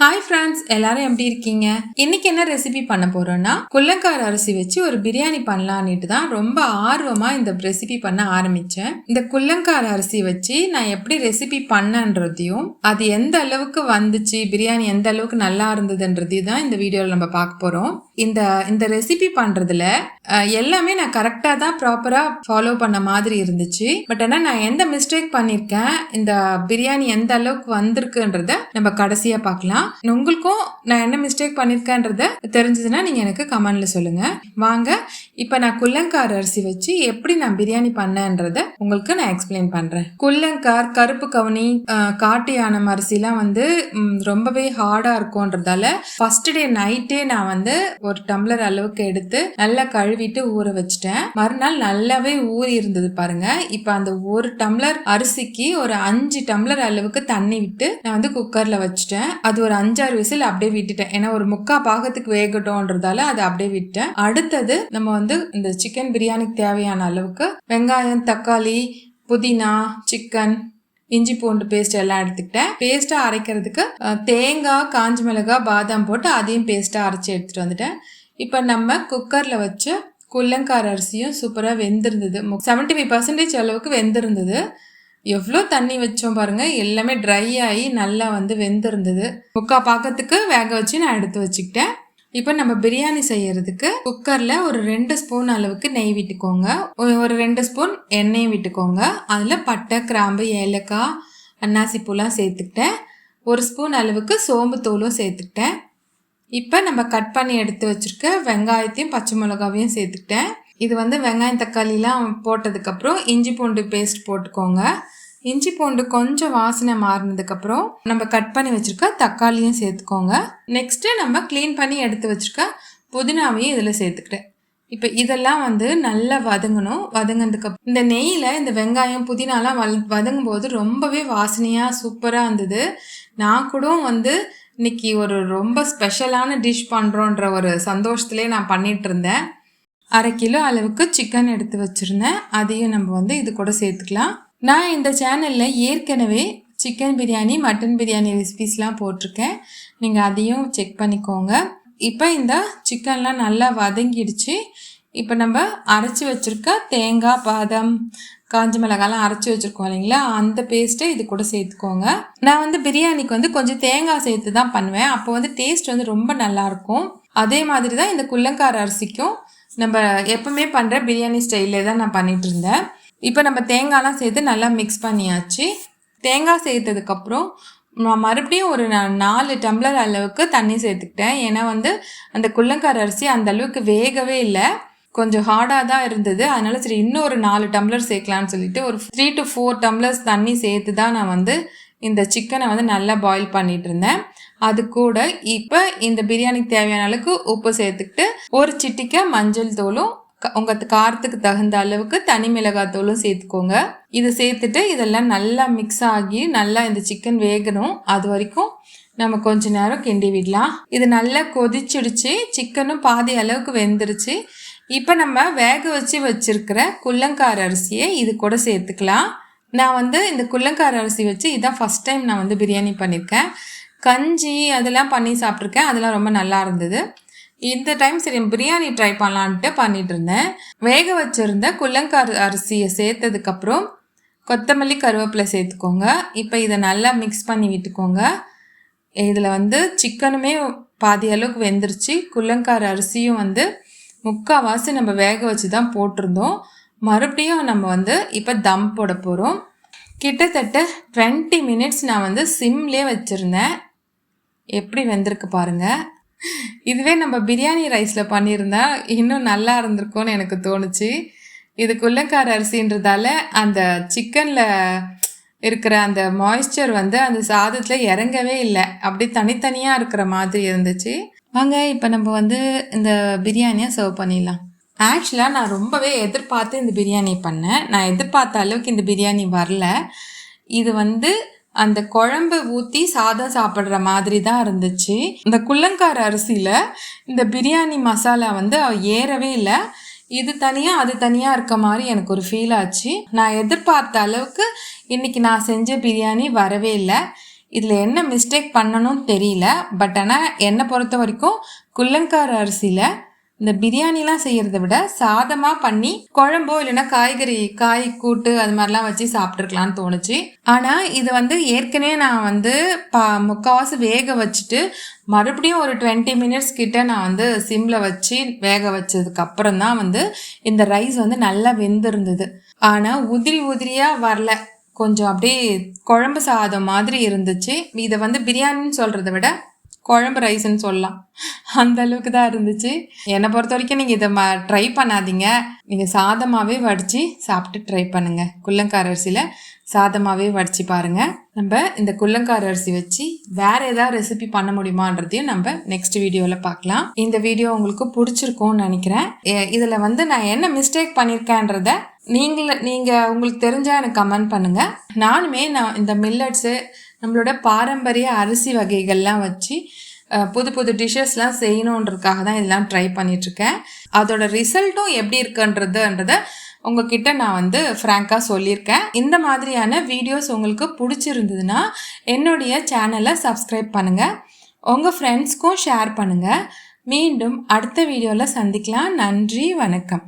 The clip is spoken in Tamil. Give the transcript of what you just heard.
ஹாய் ஃப்ரெண்ட்ஸ் எல்லாரும் எப்படி இருக்கீங்க? இன்னைக்கு என்ன ரெசிபி பண்ண போறோம்னா கொல்லக்கார அரிசி வச்சு ஒரு பிரியாணி பண்ணலான்னுட்டு தான் ரொம்ப ஆர்வமா இந்த ரெசிபி பண்ண ஆரம்பிச்சேன். இந்த குள்ளங்கார அரிசி வச்சு நான் எப்படி ரெசிபி பண்ணன்றதையும் அது எந்த அளவுக்கு வந்துச்சு பிரியாணி எந்த அளவுக்கு நல்லா இருந்ததுன்றதையும் தான் இந்த வீடியோவில் நம்ம பார்க்க போறோம். இந்த இந்த ரெசிபி பண்றதுல எல்லாமே நான் கரெக்டாக தான் ப்ராப்பராக ஃபாலோ பண்ண மாதிரி இருந்துச்சு. பட் ஆனால் நான் எந்த மிஸ்டேக் பண்ணியிருக்கேன் இந்த பிரியாணி எந்த அளவுக்கு வந்திருக்குன்றத நம்ம கடைசியாக பார்க்கலாம். உங்களுக்கும் நான் என்ன மிஸ்டேக் பண்ணியிருக்கேன்றத தெரிஞ்சதுன்னா நீங்கள் எனக்கு கமெண்ட்ல சொல்லுங்க. வாங்க இப்போ நான் குள்ளங்கார் அரிசி வச்சு எப்படி நான் பிரியாணி பண்ணேன்றத உங்களுக்கு நான் எக்ஸ்பிளைன் பண்ணுறேன் குள்ளங்கார் கருப்பு கவுனி காட்டு யானம் அரிசிலாம் வந்து ரொம்பவே ஹார்டாக இருக்கும்ன்றதால ஃபர்ஸ்ட் டே நைட்டே நான் வந்து ஒரு டம்ளர் அளவுக்கு எடுத்து நல்லா கழுவிட்டு ஊற வச்சிட்டேன். மறுநாள் நல்லாவே ஊறி இருந்தது பாருங்க. இப்போ அந்த ஒரு டம்ளர் அரிசிக்கு ஒரு அஞ்சு டம்ளர் அளவுக்கு தண்ணி விட்டு நான் வந்து குக்கரில் வச்சுட்டேன். அது ஒரு அஞ்சாறு விசில் அப்படியே விட்டுட்டேன். ஏன்னா ஒரு முக்கா பாகத்துக்கு வேகட்டும்ன்றதால அதை அப்படியே விட்டேன். அடுத்தது நம்ம வந்து இந்த சிக்கன் பிரியாணிக்கு தேவையான அளவுக்கு வெங்காயம் தக்காளி புதினா சிக்கன் இஞ்சி பூண்டு பேஸ்ட் எல்லாம் எடுத்துக்கிட்டேன். பேஸ்ட்டாக அரைக்கிறதுக்கு தேங்காய் காஞ்ச மிளகாய் பாதாம் போட்டு அதையும் பேஸ்ட்டாக அரைச்சி எடுத்துகிட்டு வந்துட்டேன். இப்போ நம்ம குக்கரில் வச்சு குள்ளங்கார அரிசியும் சூப்பராக வெந்திருந்தது. செவன்ட்டி ஃபைவ் பர்சன்டேஜ் அளவுக்கு வெந்திருந்தது. எவ்வளோ தண்ணி வச்சோம் பாருங்க எல்லாமே ட்ரை ஆகி நல்லா வந்து வெந்திருந்தது. முக்கால் பாக்கத்துக்கு வேக வச்சு நான் எடுத்து வச்சுக்கிட்டேன். இப்போ நம்ம பிரியாணி செய்யறதுக்கு குக்கரில் ஒரு ரெண்டு ஸ்பூன் அளவுக்கு நெய் விட்டுக்கோங்க. ஒரு- ரெண்டு ஸ்பூன் எண்ணெயும் விட்டுக்கோங்க. அதில் பட்டை கிராம்பு ஏலக்காய் அன்னாசி பூலாம் சேர்த்துக்கிட்டேன். ஒரு ஸ்பூன் அளவுக்கு சோம்பு தூளும் சேர்த்துக்கிட்டேன். இப்போ நம்ம கட் பண்ணி எடுத்து வச்சிருக்க வெங்காயத்தையும் பச்சை மிளகாவையும் சேர்த்துக்கிட்டேன். இது வந்து வெங்காயம் தக்காளிலாம் போட்டதுக்கப்புறம் இஞ்சி பூண்டு பேஸ்ட் போட்டுக்கோங்க. இஞ்சி பூண்டு கொஞ்சம் வாசனை மாறினதுக்கப்புறம் நம்ம கட் பண்ணி வச்சிருக்க தக்காளியும் சேர்த்துக்கோங்க. நெக்ஸ்ட்டு நம்ம க்ளீன் பண்ணி எடுத்து வச்சுருக்க புதினாவையும் இதில் சேர்த்துக்கிட்டேன். இப்போ இதெல்லாம் வந்து நல்லா வதங்கணும். வதங்கினதுக்கு இந்த நெய்யில் இந்த வெங்காயம் புதினாலாம் வல் வதங்கும் போது ரொம்பவே வாசனையாக சூப்பராக இருந்தது. நான் கூட வந்து இன்னைக்கு ஒரு ரொம்ப ஸ்பெஷலான டிஷ் பண்ணுறோன்ற ஒரு சந்தோஷத்துலேயே நான் பண்ணிகிட்டு இருந்தேன். அரை கிலோ அளவுக்கு சிக்கன் எடுத்து வச்சுருந்தேன். அதையும் நம்ம வந்து இது கூட சேர்த்துக்கலாம். நான் இந்த சேனலில் ஏற்கனவே சிக்கன் பிரியாணி மட்டன் பிரியாணி ரெசிபிஸ்லாம் போட்டிருக்கேன். நீங்கள் அதையும் செக் பண்ணிக்கோங்க. இப்போ இந்த சிக்கன்லாம் நல்லா வதங்கிடுச்சு. இப்போ நம்ம அரைச்சி வச்சுருக்க தேங்காய் பாதம் காஞ்ச மிளகாலாம் அரைச்சி வச்சுருக்கோம் இல்லைங்களா? அந்த பேஸ்ட்டை இது கூட சேர்த்துக்கோங்க. நான் வந்து பிரியாணிக்கு வந்து கொஞ்சம் தேங்காய் சேர்த்து தான் பண்ணுவேன். அப்போ வந்து டேஸ்ட் வந்து ரொம்ப நல்லாயிருக்கும் அதே மாதிரி தான் இந்த குள்ளங்கார அரிசிக்கும். நம்ம எப்பவுமே பண்ணுற பிரியாணி ஸ்டைலே தான் நான் பண்ணிகிட்டு இருந்தேன் இப்போ நம்ம தேங்காய்லாம் சேர்த்து நல்லா மிக்ஸ் பண்ணியாச்சு. தேங்காய் சேர்த்ததுக்கப்புறம் நான் மறுபடியும் ஒரு நாலு டம்ளர் அளவுக்கு தண்ணி சேர்த்துக்கிட்டேன். ஏன்னா வந்து அந்த குள்ளங்கார அரிசி அந்த அளவுக்கு வேகவே இல்லை. கொஞ்சம் ஹார்டாக தான் இருந்தது. அதனால சரி இன்னும் ஒரு நாலு டம்ளர் சேர்க்கலான்னு சொல்லிட்டு ஒரு த்ரீ டு ஃபோர் டம்ளர்ஸ் தண்ணி சேர்த்து தான் நான் வந்து இந்த சிக்கனை வந்து நல்லா பாயில் பண்ணிட்டு இருந்தேன் அது கூட இப்போ இந்த பிரியாணிக்கு தேவையான அளவுக்கு உப்பு சேர்த்துக்கிட்டு ஒரு சிட்டிக்க மஞ்சள் தூளும் க- உங்க காரத்துக்கு தகுந்த அளவுக்கு தனி மிளகாய் தூளும் சேர்த்துக்கோங்க. இது சேர்த்துட்டு இதெல்லாம் நல்லா மிக்ஸ் ஆகி நல்லா இந்த சிக்கன் வேகணும். அது வரைக்கும் நம்ம கொஞ்ச நேரம் கிண்டி விடலாம். இது நல்லா கொதிச்சிடுச்சு. சிக்கனும் பாதி அளவுக்கு வெந்துருச்சு. இப்போ நம்ம வேக வச்சு வச்சிருக்கிற குள்ளங்கார அரிசியை இது கூட சேர்த்துக்கலாம். நான் வந்து இந்த குள்ளங்கார அரிசி வச்சு இதான் ஃபஸ்ட் டைம் நான் வந்து பிரியாணி பண்ணியிருக்கேன் கஞ்சி அதெல்லாம் பண்ணி சாப்பிட்ருக்கேன் அதெல்லாம் ரொம்ப நல்லா இருந்தது. இந்த டைம் சரி பிரியாணி ட்ரை பண்ணலான்ட்டு பண்ணிட்டு இருந்தேன். வேக வச்சுருந்த குள்ளங்கார் அரிசியை சேர்த்ததுக்கப்புறம் கொத்தமல்லி கருவேப்பிலை சேர்த்துக்கோங்க. இப்போ இதை நல்லா மிக்ஸ் பண்ணி விட்டுக்கோங்க. இதில் வந்து சிக்கனுமே பாதி அளவுக்கு வெந்துருச்சு. குள்ளங்கார் அரிசியும் வந்து முக்கால்வாசி நம்ம வேக வச்சு தான் போட்டிருந்தோம். மறுபடியும் நம்ம வந்து இப்போ தம் போட போகிறோம் கிட்டத்தட்ட டுவெண்ட்டி மினிட்ஸ் நான் வந்து சிம்லேயே வச்சுருந்தேன். எப்படி வெந்திருக்கு பாருங்க. இதுவே நம்ம பிரியாணி ரைஸில் பண்ணியிருந்தா இன்னும் நல்லா இருந்திருக்கும்னு எனக்கு தோணுச்சு. இது குள்ளக்கார அரிசின்றதால அந்த சிக்கனில் இருக்கிற அந்த மாய்ஸ்சர் வந்து அந்த சாதத்தில் இறங்கவே இல்லை. அப்படி தனித்தனியாக இருக்கிற மாதிரி இருந்துச்சு. வாங்க இப்போ நம்ம வந்து இந்த பிரியாணியை சர்வ் பண்ணிடலாம். ஆக்சுவலாக நான் ரொம்பவே எதிர்பார்த்து இந்த பிரியாணி பண்ணேன். நான் எதிர்பார்த்த அளவுக்கு இந்த பிரியாணி வரல. இது வந்து அந்த குழம்பு ஊற்றி சாதம் சாப்பிட்ற மாதிரி தான் இருந்துச்சு. இந்த குள்ளங்கார அரிசியில் இந்த பிரியாணி மசாலா வந்து ஏறவே இல்லை. இது தனியாக அது தனியாக இருக்க மாதிரி எனக்கு ஒரு ஃபீல் ஆச்சு. நான் எதிர்பார்த்த அளவுக்கு இன்றைக்கி நான் செஞ்ச பிரியாணி வரவே இல்லை. இதில் என்ன மிஸ்டேக் பண்ணணும் தெரியல. பட் ஆனால் என்னை பொறுத்த வரைக்கும் குள்ளங்கார அரிசியில் இந்த பிரியாணிலாம் செய்கிறத விட சாதமாக பண்ணி குழம்போ இல்லைன்னா காய்கறி காய் கூட்டு அது மாதிரிலாம் வச்சு சாப்பிட்ருக்கலான்னு தோணுச்சு. ஆனால் இது வந்து ஏற்கனவே நான் வந்து பா முக்கால்வாசி வேக வச்சுட்டு மறுபடியும் ஒரு டுவெண்ட்டி மினிட்ஸ் கிட்ட நான் வந்து சிம்மில் வச்சு வேக வச்சதுக்கு அப்புறம் தான் வந்து இந்த ரைஸ் வந்து நல்லா வெந்திருந்தது. ஆனால் உதிரி உதிரியாக வரல. கொஞ்சம் அப்படியே குழம்பு சாதம் மாதிரி இருந்துச்சு. இதை வந்து பிரியாணின்னு சொல்கிறத விட குழம்பு ரைஸ்ன்னு சொல்லலாம். அந்த அளவுக்கு தான் இருந்துச்சு. என்னை பொறுத்த வரைக்கும் நீங்கள் இதை ம ட்ரை பண்ணாதீங்க. நீங்கள் சாதமாகவே வடித்து சாப்பிட்டு ட்ரை பண்ணுங்கள் குள்ளங்கார அரிசியில் சாதமாகவே வடித்து பாருங்கள் நம்ம இந்த குள்ளங்கார அரிசி வச்சு வேறு ஏதாவது ரெசிபி பண்ண முடியுமான்றதையும் நம்ம நெக்ஸ்ட் வீடியோவில் பார்க்கலாம். இந்த வீடியோ உங்களுக்கு பிடிச்சிருக்கும்னு நினைக்கிறேன். இதில் வந்து நான் என்ன மிஸ்டேக் பண்ணியிருக்கேன்றத நீங்கள நீங்கள் உங்களுக்கு தெரிஞ்சால் எனக்கு கமெண்ட் பண்ணுங்கள் நானுமே நான் இந்த மில்லட்ஸு நம்மளோட பாரம்பரிய அரிசி வகைகள்லாம் வச்சு புது புது டிஷ்ஷஸ்லாம் செய்யணுன்றதுக்காக தான் இதெல்லாம் ட்ரை பண்ணிகிட்ருக்கேன் அதோட ரிசல்ட்டும் எப்படி இருக்குன்றதுன்றத உங்ககிட்ட நான் வந்து ஃப்ராங்காக சொல்லியிருக்கேன். இந்த மாதிரியான வீடியோஸ் உங்களுக்கு பிடிச்சிருந்ததுன்னா என்னுடைய சேனலை சப்ஸ்கிரைப் பண்ணுங்கள் உங்கள் ஃப்ரெண்ட்ஸ்க்கும் ஷேர் பண்ணுங்கள் மீண்டும் அடுத்த வீடியோவில் சந்திக்கலாம். நன்றி வணக்கம்.